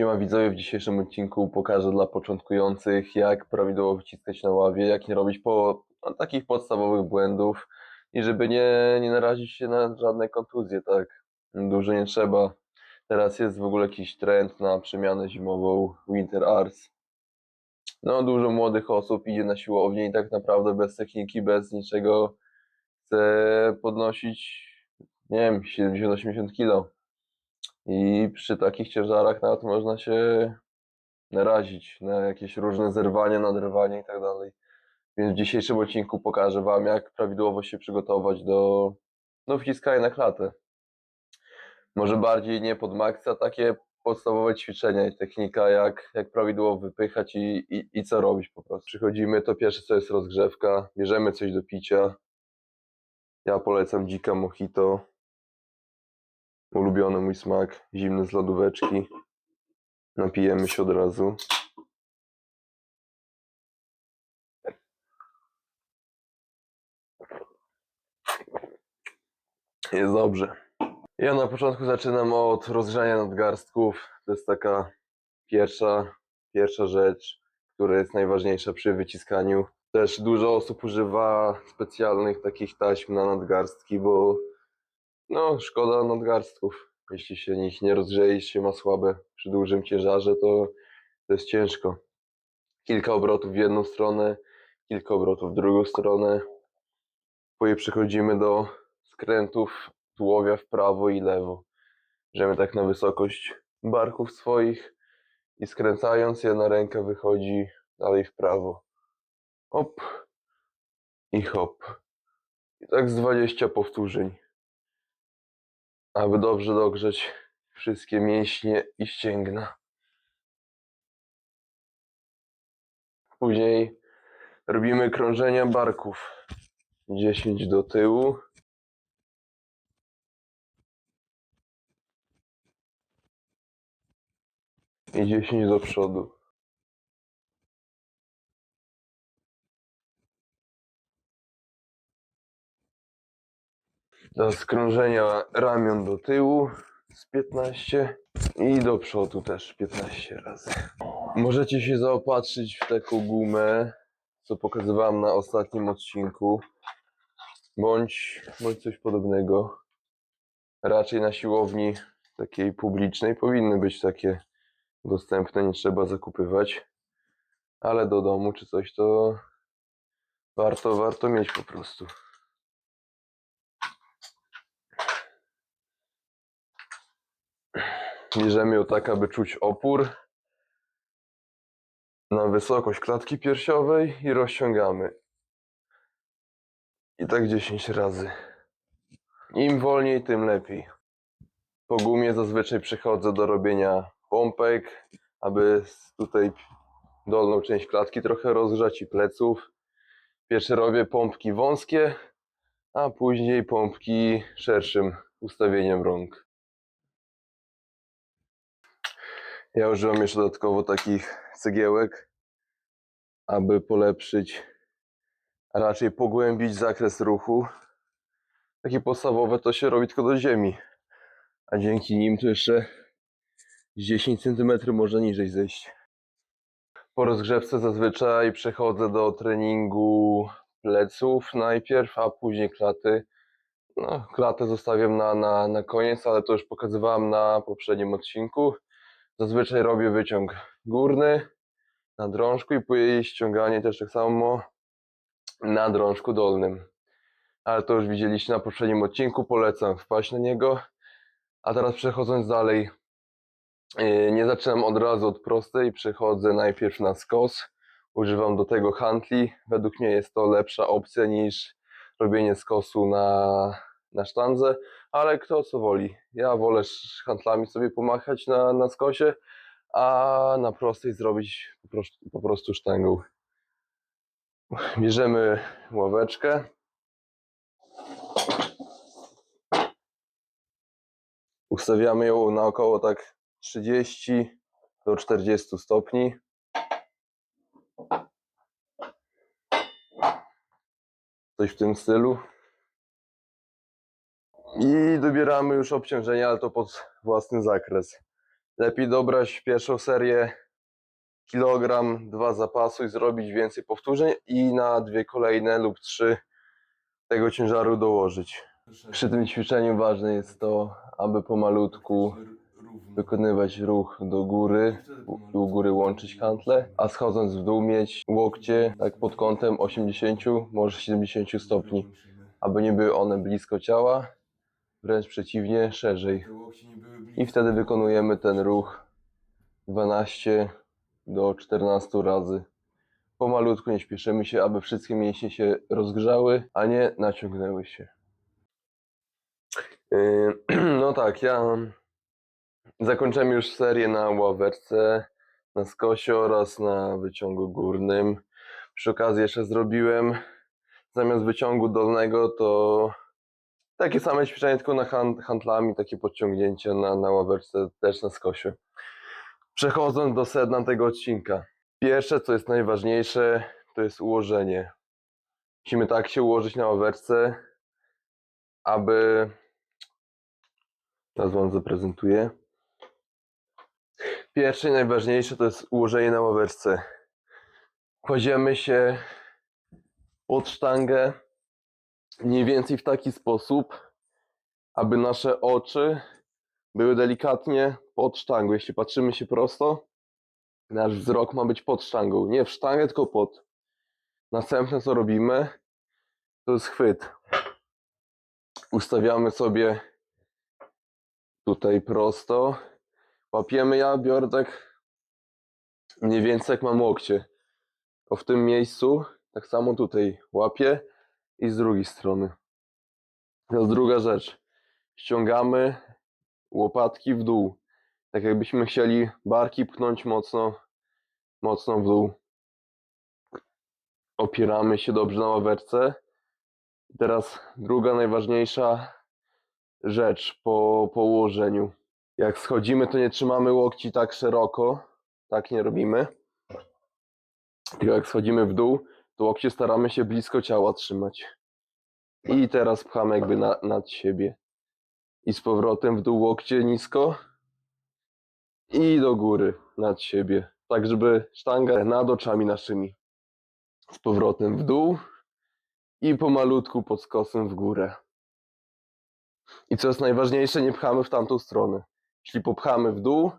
Siema widzowie, w dzisiejszym odcinku pokażę dla początkujących jak prawidłowo wyciskać na ławie, jak nie robić po no, takich podstawowych błędów i żeby nie, nie narazić się na żadne kontuzje, tak? Dużo nie trzeba. Teraz jest w ogóle jakiś trend na przemianę zimową, Winter Arts. No dużo młodych osób idzie na siłownię i tak naprawdę bez techniki, bez niczego chce podnosić, nie wiem, 70-80 kilo. I przy takich ciężarach nawet można się narazić na jakieś różne zerwania, naderwania i tak dalej. Więc w dzisiejszym odcinku pokażę Wam, jak prawidłowo się przygotować do, do wciskania na klatę. Może bardziej nie pod maksa, takie podstawowe ćwiczenia i technika, jak, jak prawidłowo wypychać i, i, i co robić po prostu. Przychodzimy, to pierwsze co jest rozgrzewka, bierzemy coś do picia. Ja polecam dzika mojito, ulubiony mój smak, zimny z lodóweczki. Napijemy się od razu. Jest dobrze. Ja na początku zaczynam od rozgrzania nadgarstków. To jest taka pierwsza, pierwsza rzecz, która jest najważniejsza przy wyciskaniu. Też dużo osób używa specjalnych takich taśm na nadgarstki, bo no, szkoda nadgarstków. Jeśli się nich nie rozgrzeje, się ma słabe przy dużym ciężarze, to, to jest ciężko. Kilka obrotów w jedną stronę, kilka obrotów w drugą stronę. Później przechodzimy do skrętów tułowia w prawo i lewo. Bierzemy tak na wysokość barków swoich i skręcając jedna ręka wychodzi dalej w prawo. Hop i hop. I tak z 20 powtórzeń aby dobrze dogrzeć wszystkie mięśnie i ścięgna. Później robimy krążenia barków. 10 do tyłu. I 10 do przodu. Do skrążenia ramion do tyłu z 15 i do przodu też 15 razy. Możecie się zaopatrzyć w taką gumę, co pokazywałem na ostatnim odcinku, bądź, bądź coś podobnego. Raczej na siłowni takiej publicznej powinny być takie dostępne, nie trzeba zakupywać, ale do domu czy coś to warto, warto mieć po prostu. Bierzemy ją tak, aby czuć opór na wysokość klatki piersiowej i rozciągamy. I tak 10 razy. Im wolniej, tym lepiej. Po gumie zazwyczaj przechodzę do robienia pompek, aby tutaj dolną część klatki trochę rozgrzać i pleców. Pierwsze robię pompki wąskie, a później pompki szerszym ustawieniem rąk. Ja używam jeszcze dodatkowo takich cegiełek, aby polepszyć, a raczej pogłębić zakres ruchu. Takie podstawowe to się robi tylko do ziemi, a dzięki nim to jeszcze z 10 cm można niżej zejść. Po rozgrzewce zazwyczaj przechodzę do treningu pleców najpierw, a później klaty. No, klatę zostawiam na, na, na koniec, ale to już pokazywałem na poprzednim odcinku. Zazwyczaj robię wyciąg górny na drążku i później ściąganie też tak samo na drążku dolnym. Ale to już widzieliście na poprzednim odcinku, polecam wpaść na niego. A teraz przechodząc dalej, yy, nie zaczynam od razu od prostej, przechodzę najpierw na skos. Używam do tego hantli. Według mnie jest to lepsza opcja niż robienie skosu na, na sztandze, ale kto co woli. Ja wolę handlami sobie pomachać na, na skosie, a na prostej zrobić po prostu, po prostu sztangą. Bierzemy ławeczkę. Ustawiamy ją na około tak 30 do 40 stopni. Coś w tym stylu. I dobieramy już obciążenia, ale to pod własny zakres. Lepiej dobrać pierwszą serię kilogram, dwa zapasu i zrobić więcej powtórzeń i na dwie kolejne lub trzy tego ciężaru dołożyć. Przy tym ćwiczeniu ważne jest to, aby pomalutku wykonywać ruch do góry u góry łączyć hantle, a schodząc w dół mieć łokcie tak pod kątem 80, może 70 stopni, aby nie były one blisko ciała, wręcz przeciwnie, szerzej. I wtedy wykonujemy ten ruch 12 do 14 razy. Pomalutku nie śpieszymy się, aby wszystkie mięśnie się rozgrzały, a nie naciągnęły się. Yy, No tak, ja zakończyłem już serię na ławerce, na skosie oraz na wyciągu górnym. Przy okazji jeszcze zrobiłem zamiast wyciągu dolnego to takie same ćwiczenie tylko na han- handlami, takie podciągnięcie na, na ławerce, też na skosie. Przechodząc do sedna tego odcinka. Pierwsze, co jest najważniejsze, to jest ułożenie. Musimy tak się ułożyć na ławerce, aby. Teraz Wam zaprezentuję. Pierwsze i najważniejsze to jest ułożenie na ławerce. Kładziemy się pod sztangę mniej więcej w taki sposób, aby nasze oczy były delikatnie pod sztangą. Jeśli patrzymy się prosto, nasz wzrok ma być pod sztangą. Nie w sztangę, tylko pod. Następne co robimy, to jest chwyt. Ustawiamy sobie tutaj prosto. Łapiemy, ja biorę tak mniej więcej jak mam łokcie. O w tym miejscu, tak samo tutaj łapię i z drugiej strony. Teraz druga rzecz. Ściągamy łopatki w dół. Tak jakbyśmy chcieli barki pchnąć mocno, mocno w dół. Opieramy się dobrze na ławerce. I Teraz druga najważniejsza rzecz po położeniu. Jak schodzimy, to nie trzymamy łokci tak szeroko. Tak nie robimy. Tylko jak schodzimy w dół, to łokcie staramy się blisko ciała trzymać. I teraz pchamy jakby na, nad siebie. I z powrotem w dół łokcie nisko. I do góry nad siebie. Tak, żeby sztanga nad oczami naszymi. Z powrotem w dół. I pomalutku pod skosem w górę. I co jest najważniejsze, nie pchamy w tamtą stronę. Jeśli popchamy w dół,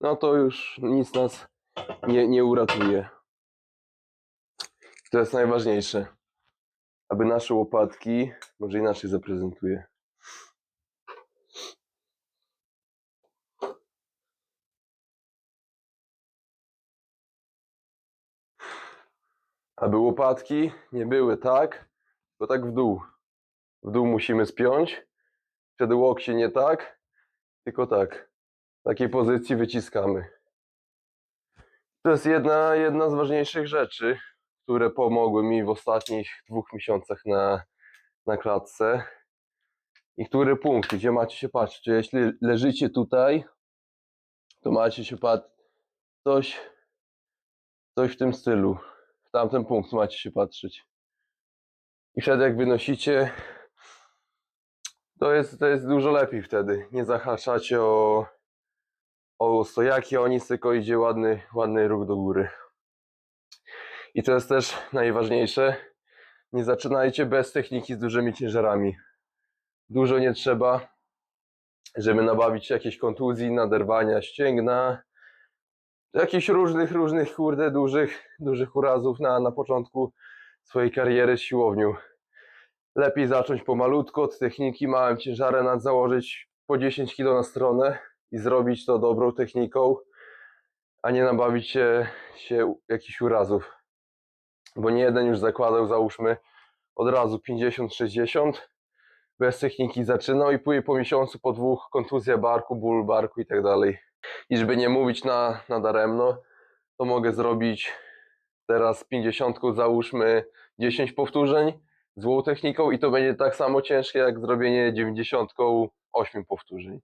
no to już nic nas nie, nie uratuje. To jest najważniejsze. Aby nasze łopatki, może inaczej zaprezentuję. Aby łopatki nie były tak, to tak w dół. W dół musimy spiąć. Wtedy łokcie nie tak, tylko tak. W takiej pozycji wyciskamy. To jest jedna, jedna z ważniejszych rzeczy, które pomogły mi w ostatnich dwóch miesiącach na, na klatce. I który punkt, gdzie macie się patrzeć. Jeśli leżycie tutaj, to macie się patrzeć coś, coś w tym stylu. W tamten punkt macie się patrzeć. I wtedy jak wynosicie, to jest, to jest dużo lepiej wtedy. Nie zahaczacie o, o stojaki, o nic, tylko idzie ładny, ładny ruch do góry. I to jest też najważniejsze. Nie zaczynajcie bez techniki z dużymi ciężarami. Dużo nie trzeba, żeby nabawić się jakiejś kontuzji, naderwania ścięgna, jakichś różnych, różnych, kurde, dużych, dużych urazów na, na początku swojej kariery z siłownią. Lepiej zacząć pomalutko od techniki, małym ciężarem nad założyć po 10 kg na stronę i zrobić to dobrą techniką, a nie nabawić się, się jakichś urazów. Bo nie jeden już zakładał, załóżmy, od razu 50-60, bez techniki zaczynał i później po miesiącu, po dwóch, kontuzja barku, ból barku i tak dalej. I żeby nie mówić na, na daremno, to mogę zrobić teraz 50, załóżmy 10 powtórzeń, złą techniką i to będzie tak samo ciężkie jak zrobienie 98 powtórzeń.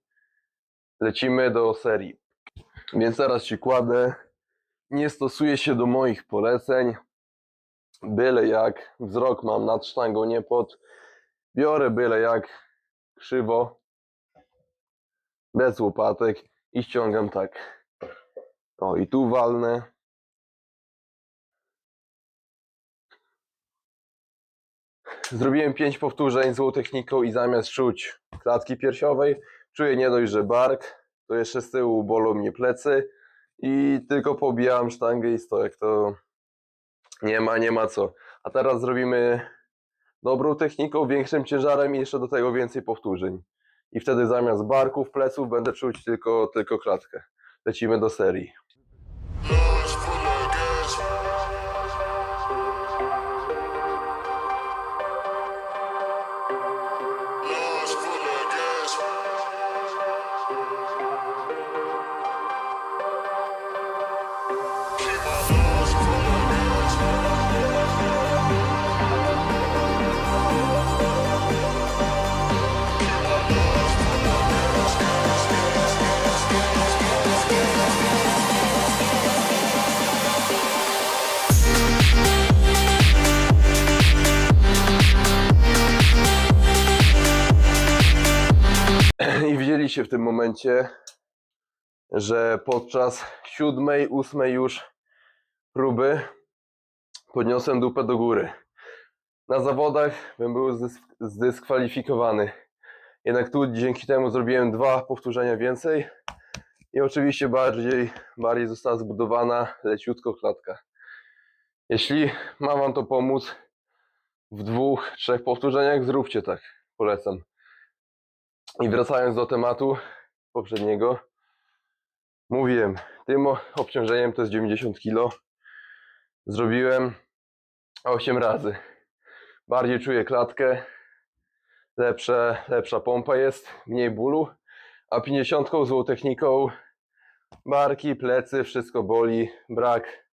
Lecimy do serii. Więc teraz ci kładę. Nie stosuję się do moich poleceń. Byle jak wzrok mam nad sztangą, nie pod. Biorę byle jak krzywo, bez łopatek i ściągam tak. O, i tu walnę. Zrobiłem 5 powtórzeń złą techniką i zamiast czuć klatki piersiowej, czuję nie dość, że bark, to jeszcze z tyłu bolą mnie plecy i tylko pobijam sztangę i stojak, to nie ma, nie ma co. A teraz zrobimy dobrą techniką, większym ciężarem i jeszcze do tego więcej powtórzeń. I wtedy zamiast barków, pleców będę czuć tylko, tylko klatkę. Lecimy do serii. Widzieliście w tym momencie, że podczas siódmej, ósmej już próby podniosłem dupę do góry. Na zawodach bym był zdys- zdyskwalifikowany. Jednak tu dzięki temu zrobiłem dwa powtórzenia więcej i oczywiście bardziej, bardziej została zbudowana leciutko klatka. Jeśli ma Wam to pomóc w dwóch, trzech powtórzeniach, zróbcie tak. Polecam. I wracając do tematu poprzedniego, mówiłem, tym obciążeniem to jest 90 kg. Zrobiłem 8 razy. Bardziej czuję klatkę, lepsze, lepsza pompa jest, mniej bólu, a 50 złą techniką barki, plecy, wszystko boli, brak,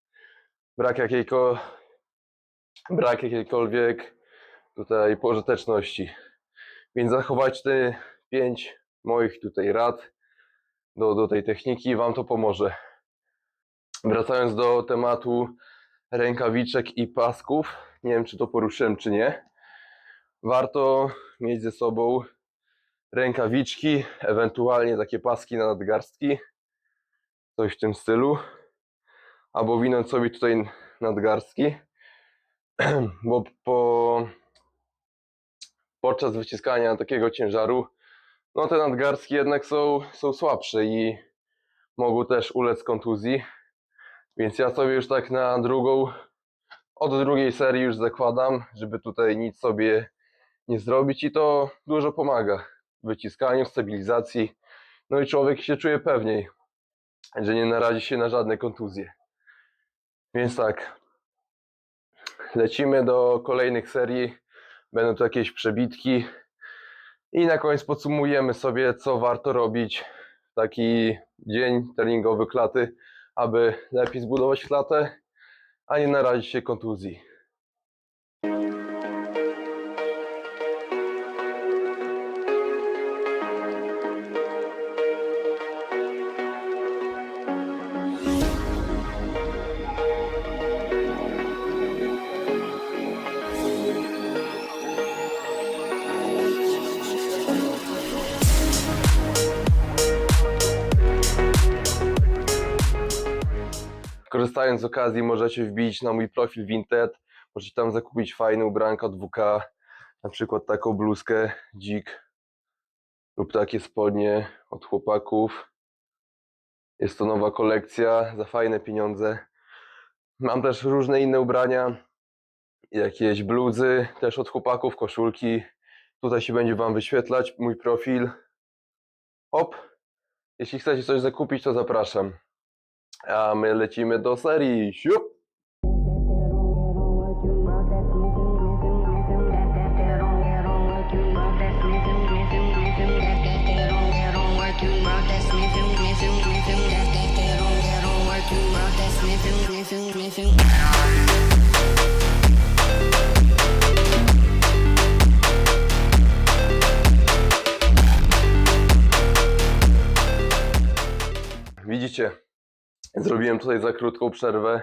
brak jakiejko, brak jakiejkolwiek tutaj pożyteczności. Więc zachować te pięć moich tutaj rad do, do tej techniki, Wam to pomoże. Wracając do tematu rękawiczek i pasków, nie wiem czy to poruszyłem czy nie, warto mieć ze sobą rękawiczki, ewentualnie takie paski na nadgarstki, coś w tym stylu, albo winąć sobie tutaj nadgarstki, bo po podczas wyciskania takiego ciężaru, no te nadgarstki jednak są, są słabsze i mogą też ulec kontuzji. Więc ja sobie już tak na drugą, od drugiej serii już zakładam, żeby tutaj nic sobie nie zrobić i to dużo pomaga w wyciskaniu, stabilizacji. No i człowiek się czuje pewniej, że nie narazi się na żadne kontuzje. Więc tak, lecimy do kolejnych serii. Będą to jakieś przebitki. I na koniec podsumujemy sobie, co warto robić w taki dzień treningowy klaty, aby lepiej zbudować klatę, a nie narazić się kontuzji. Korzystając z okazji, możecie wbić na mój profil Vinted. Możecie tam zakupić fajne ubranka od WK, na przykład taką bluzkę dzik lub takie spodnie od chłopaków. Jest to nowa kolekcja za fajne pieniądze. Mam też różne inne ubrania, jakieś bluzy, też od chłopaków, koszulki. Tutaj się będzie Wam wyświetlać mój profil. Hop! Jeśli chcecie coś zakupić, to zapraszam. My lecimy do serii. Siup! Widzicie, zrobiłem tutaj za krótką przerwę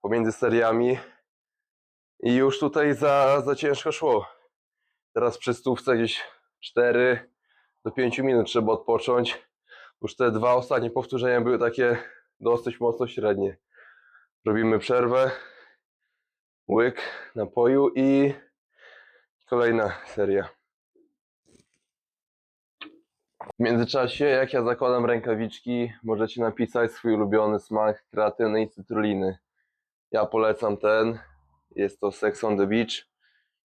pomiędzy seriami i już tutaj za, za ciężko szło. Teraz przy stówce gdzieś 4 do 5 minut trzeba odpocząć, Już te dwa ostatnie powtórzenia były takie dosyć mocno średnie. Robimy przerwę, łyk napoju i kolejna seria. W międzyczasie, jak ja zakładam rękawiczki, możecie napisać swój ulubiony smak kreatyny i cytruliny. Ja polecam ten. Jest to Sex on the Beach.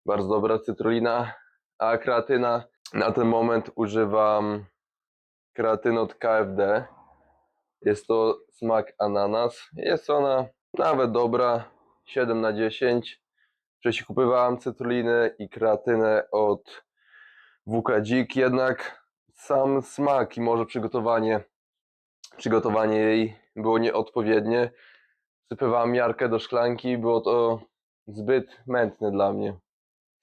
Bardzo dobra cytrulina. A kreatyna na ten moment używam kreatyny od KFD. Jest to smak ananas. Jest ona nawet dobra. 7 na 10. Wcześniej kupowałem cytrulinę i kreatynę od WK Dzik, jednak sam smak i może przygotowanie, przygotowanie jej było nieodpowiednie. Wsypywałem miarkę do szklanki, było to zbyt mętne dla mnie.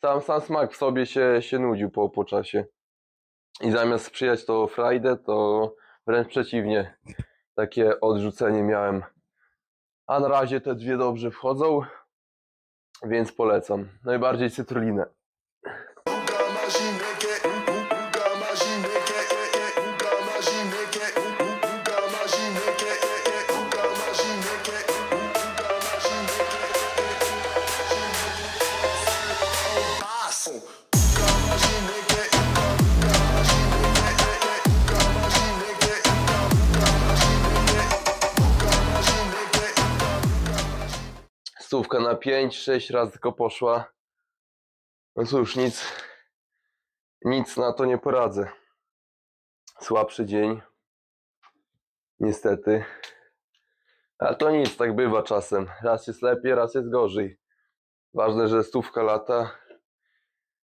Sam, sam smak w sobie się, się nudził po, po czasie. I zamiast sprzyjać to frajdę, to wręcz przeciwnie. Takie odrzucenie miałem. A na razie te dwie dobrze wchodzą, więc polecam. Najbardziej cytrulinę. Stówka na 5-6 razy tylko poszła. No cóż, nic, nic na to nie poradzę. Słabszy dzień. Niestety. Ale to nic, tak bywa czasem. Raz jest lepiej, raz jest gorzej. Ważne, że stówka lata.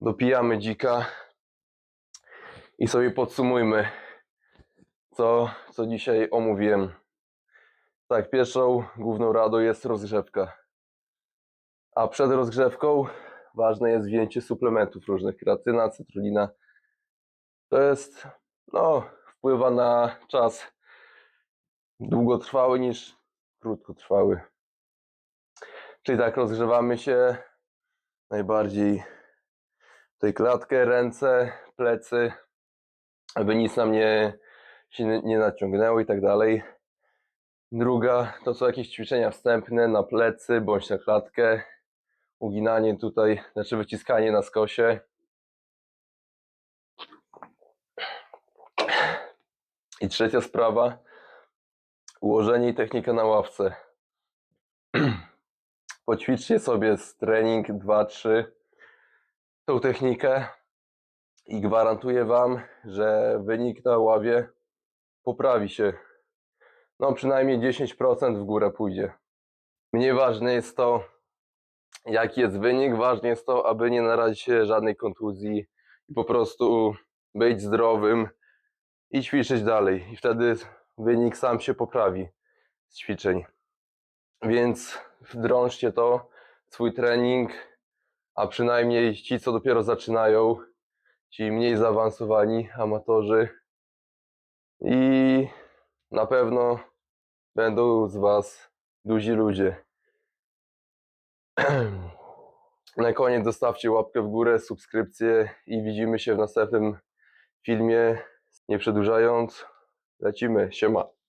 Dopijamy dzika. I sobie podsumujmy, co, co dzisiaj omówiłem. Tak, pierwszą główną radą jest rozgrzewka. A przed rozgrzewką ważne jest wzięcie suplementów różnych, kreatyna, cytrulina. To jest, no, wpływa na czas długotrwały niż krótkotrwały. Czyli tak, rozgrzewamy się najbardziej tej klatkę, ręce, plecy, aby nic nam nie, się nie- naciągnęło i tak dalej. Druga to są jakieś ćwiczenia wstępne na plecy bądź na klatkę. Uginanie tutaj, znaczy wyciskanie na skosie. I trzecia sprawa, ułożenie i technika na ławce. Poćwiczcie sobie z trening 2-3 tą technikę i gwarantuję Wam, że wynik na ławie poprawi się. No przynajmniej 10% w górę pójdzie. Mnie ważne jest to, jaki jest wynik. Ważne jest to, aby nie narazić się żadnej kontuzji i po prostu być zdrowym i ćwiczyć dalej. I wtedy wynik sam się poprawi z ćwiczeń. Więc wdrążcie to, swój trening, a przynajmniej ci, co dopiero zaczynają, ci mniej zaawansowani amatorzy i na pewno będą z Was duzi ludzie. Na koniec zostawcie łapkę w górę, subskrypcję i widzimy się w następnym filmie. Nie przedłużając, lecimy. Siema.